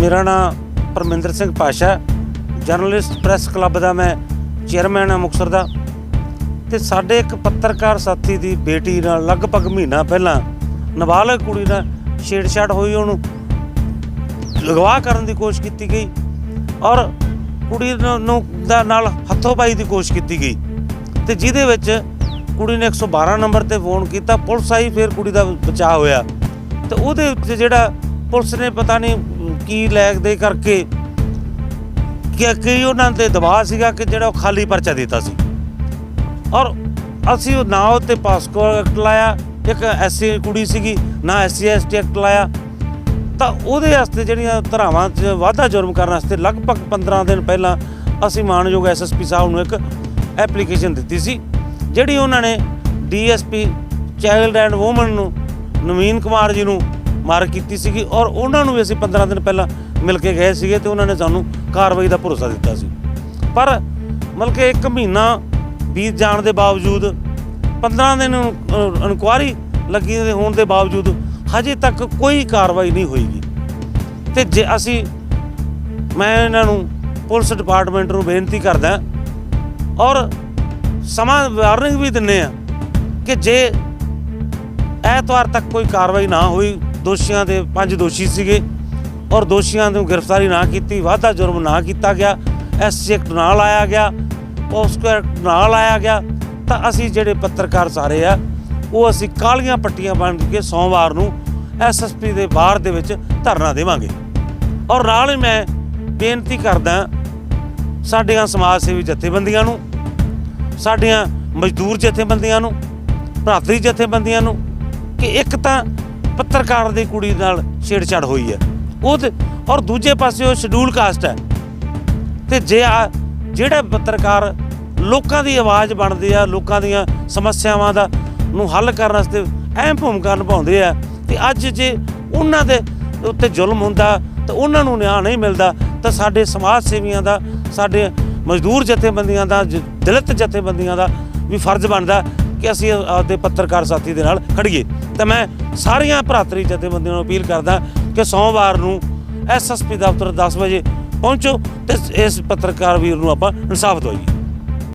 ਮੇਰਾ ਨਾਮ Parminder Singh Pasha journalist press club ਦਾ ਮੈਂ ਚੇਅਰਮੈਨ ਹਾਂ ਮੁਕਤਸਰ ਦਾ। ਤੇ ਸਾਡੇ ਇੱਕ ਪੱਤਰਕਾਰ ਸਾਥੀ ਦੀ ਬੇਟੀ ਨਾਲ ਲਗਭਗ ਮਹੀਨਾ ਪਹਿਲਾਂ ਨਾਬਾਲਗ ਕੁੜੀ ਨਾਲ ਛੇੜਛਾੜ ਹੋਈ, ਉਹਨੂੰ ਲਗਵਾ ਕਰਨ ਦੀ ਕੋਸ਼ਿਸ਼ ਕੀਤੀ ਗਈ ਔਰ ਕੁੜੀ ਨੂੰ ਨੂੰ ਦਾ ਨਾਲ ਹੱਥੋਂ ਪਾਈ ਦੀ ਕੋਸ਼ਿਸ਼ ਕੀਤੀ ਗਈ। ਤੇ ਜਿਹਦੇ ਵਿੱਚ ਕੁੜੀ ਨੇ 112 ਨੰਬਰ ਤੇ ਫੋਨ ਕੀਤਾ, ਪੁਲਿਸ ਆਈ, ਫਿਰ ਕੁੜੀ ਦਾ ਬਚਾਅ ਹੋਇਆ। ਤੇ ਉਹਦੇ ਉੱਤੇ ਜਿਹੜਾ ਪੁਲਿਸ ਨੇ ਪਤਾ ਨਹੀਂ ਕੀ ਲੈਗ ਦੇ ਕਰਕੇ ਕਿ ਕੀ ਉਹਨਾਂ ਤੇ ਦਬਾਅ ਸੀਗਾ ਕਿ ਜਿਹੜਾ ਉਹ ਖਾਲੀ ਪਰਚਾ ਦਿੱਤਾ ਸੀ। ਔਰ ਅਸੀਂ ਉਹ ਨਾ ਉੱਤੇ ਪਾਸਕੋ ਐਕਟ ਲਾਇਆ, ਇੱਕ ਐਸਸੀ ਕੁੜੀ ਸੀਗੀ, ਨਾ ਐਸਸੀ ਐਸਟੀ ਐਕਟ ਲਾਇਆ। ਤਾਂ ਉਹਦੇ ਵਾਸਤੇ ਜਿਹੜੀਆਂ ਧਰਾਵਾਂ 'ਚ ਵਾਧਾ ਜੁਰਮ ਕਰਨ ਵਾਸਤੇ ਲਗਭਗ 15 ਦਿਨ ਪਹਿਲਾਂ ਅਸੀਂ ਮਾਨਯੋਗ ਐਸਐਸਪੀ ਸਾਹਿਬ ਨੂੰ ਇੱਕ ਐਪਲੀਕੇਸ਼ਨ ਦਿੱਤੀ ਸੀ, ਜਿਹੜੀ ਉਹਨਾਂ ਨੇ ਡੀਐਸਪੀ ਚਾਈਲਡ ਐਂਡ ਔਮਨ ਨੂੰ, ਨਵੀਨ ਕੁਮਾਰ ਜੀ ਨੂੰ ਮਾਰ ਕੀਤੀ ਸੀਗੀ ਔਰ ਉਹਨਾਂ ਨੂੰ ਵੀ ਅਸੀਂ 15 ਦਿਨ ਪਹਿਲਾਂ ਮਿਲ ਕੇ ਗਏ ਸੀਗੇ ਤੇ ਉਹਨਾਂ ਨੇ ਸਾਨੂੰ ਕਾਰਵਾਈ ਦਾ ਭਰੋਸਾ ਦਿੱਤਾ ਸੀ। ਪਰ ਮਤਲਬ ਕਿ ਇੱਕ ਮਹੀਨਾ ਬੀਤ ਜਾਣ ਦੇ ਬਾਵਜੂਦ 15 ਦਿਨ ਇਨਕੁਆਰੀ ਲੱਗੀ ਹੋਣ ਦੇ ਬਾਵਜੂਦ ਹਜੇ ਤੱਕ ਕੋਈ ਕਾਰਵਾਈ ਨਹੀਂ ਹੋਈਗੀ। ਤੇ ਜੇ ਅਸੀਂ, ਮੈਂ ਇਹਨਾਂ ਨੂੰ ਪੁਲਿਸ ਡਿਪਾਰਟਮੈਂਟ ਨੂੰ ਬੇਨਤੀ ਕਰਦਾ ਔਰ ਸਮਾਂ ਵਾਰਨਿੰਗ ਵੀ ਦਿੰਨੇ ਆ ਕਿ ਜੇ ਐਤਵਾਰ ਤੱਕ ਕੋਈ ਕਾਰਵਾਈ ਨਾ ਹੋਈ ਦੋਸ਼ੀਆਂ ਦੇ ਪੰਜ ਦੋਸ਼ੀ ਸੀਗੇ ਔਰ ਦੋਸ਼ੀਆਂ ਨੂੰ ਗ੍ਰਿਫਤਾਰੀ ਨਾ ਕੀਤੀ, ਵਾਧਾ ਜੁਰਮ ਨਾ ਕੀਤਾ ਗਿਆ। ਐਸ ਐਕਟ ਨਾ ਲਾਇਆ ਗਿਆ ਪੋਸਕੋ ਐਕਟ ਨਾ ਲਾਇਆ ਗਿਆ। ਤਾਂ ਅਸੀਂ ਜਿਹੜੇ ਪੱਤਰਕਾਰ ਸਾਰੇ ਆ, ਉਹ ਅਸੀਂ ਕਾਲੀਆਂ ਪੱਟੀਆਂ ਬਣ ਕੇ ਸੋਮਵਾਰ ਨੂੰ ਐਸਐਸਪੀ ਦੇ ਬਾਹਰ ਦੇ ਵਿੱਚ ਧਰਨਾ ਦੇਵਾਂਗੇ। ਔਰ ਨਾਲ ਹੀ ਮੈਂ ਬੇਨਤੀ ਕਰਦਾ ਸਾਡੀਆਂ ਸਮਾਜ ਸੇਵੀ ਜਥੇਬੰਦੀਆਂ ਨੂੰ, ਸਾਡੀਆਂ ਮਜ਼ਦੂਰ ਜਥੇਬੰਦੀਆਂ ਨੂੰ, ਭਰਾਤਰੀ ਜਥੇਬੰਦੀਆਂ ਨੂੰ ਕਿ ਇੱਕ ਤਾਂ ਪੱਤਰਕਾਰ ਦੀ ਕੁੜੀ ਨਾਲ ਛੇੜਛਾੜ ਹੋਈ ਹੈ। ਉਹ ਤੇ ਔਰ ਦੂਜੇ ਪਾਸੇ ਉਹ ਸ਼ਡਿਊਲ ਕਾਸਟ ਹੈ। ਤੇ ਜੇ ਆ ਜਿਹੜਾ ਪੱਤਰਕਾਰ ਲੋਕਾਂ ਦੀ ਆਵਾਜ਼ ਬਣਦੇ ਆ, ਲੋਕਾਂ ਦੀਆਂ ਸਮੱਸਿਆਵਾਂ ਦਾ ਨੂੰ ਹੱਲ ਕਰਨ ਵਾਸਤੇ ਅਹਿਮ ਭੂਮਿਕਾ ਨਿਭਾਉਂਦੇ ਆ, ਤੇ ਅੱਜ ਜੇ ਉਹਨਾਂ ਦੇ ਉੱਤੇ ਜ਼ੁਲਮ ਹੁੰਦਾ, ਤਾਂ ਉਹਨਾਂ ਨੂੰ ਨਿਆਂ ਨਹੀਂ ਮਿਲਦਾ, ਤਾਂ ਸਾਡੇ ਸਮਾਜ ਸੇਵੀਆਂ ਦਾ, ਸਾਡੇ ਮਜ਼ਦੂਰ ਜਥੇਬੰਦੀਆਂ ਦਾ, ਜ- ਦਲਿਤ ਜਥੇਬੰਦੀਆਂ ਦਾ ਵੀ ਫਰਜ਼ ਬਣਦਾ ਕਿ ਅਸੀਂ ਆਪਦੇ ਪੱਤਰਕਾਰ ਸਾਥੀ ਦੇ ਨਾਲ ਖੜੀਏ ਤਾਂ ਮੈਂ ਸਾਰੀਆਂ ਭਰਾਤਰੀ ਜਥੇਬੰਦੀਆਂ ਨੂੰ ਅਪੀਲ ਕਰਦਾ ਕਿ ਸੋਮਵਾਰ ਨੂੰ ਐਸਐਸਪੀ ਦਫ਼ਤਰ 10 ਵਜੇ ਪਹੁੰਚੋ ਤੇ ਇਸ ਪੱਤਰਕਾਰ ਵੀਰ ਨੂੰ ਆਪਾਂ ਇਨਸਾਫ ਦਵਾਈਏ।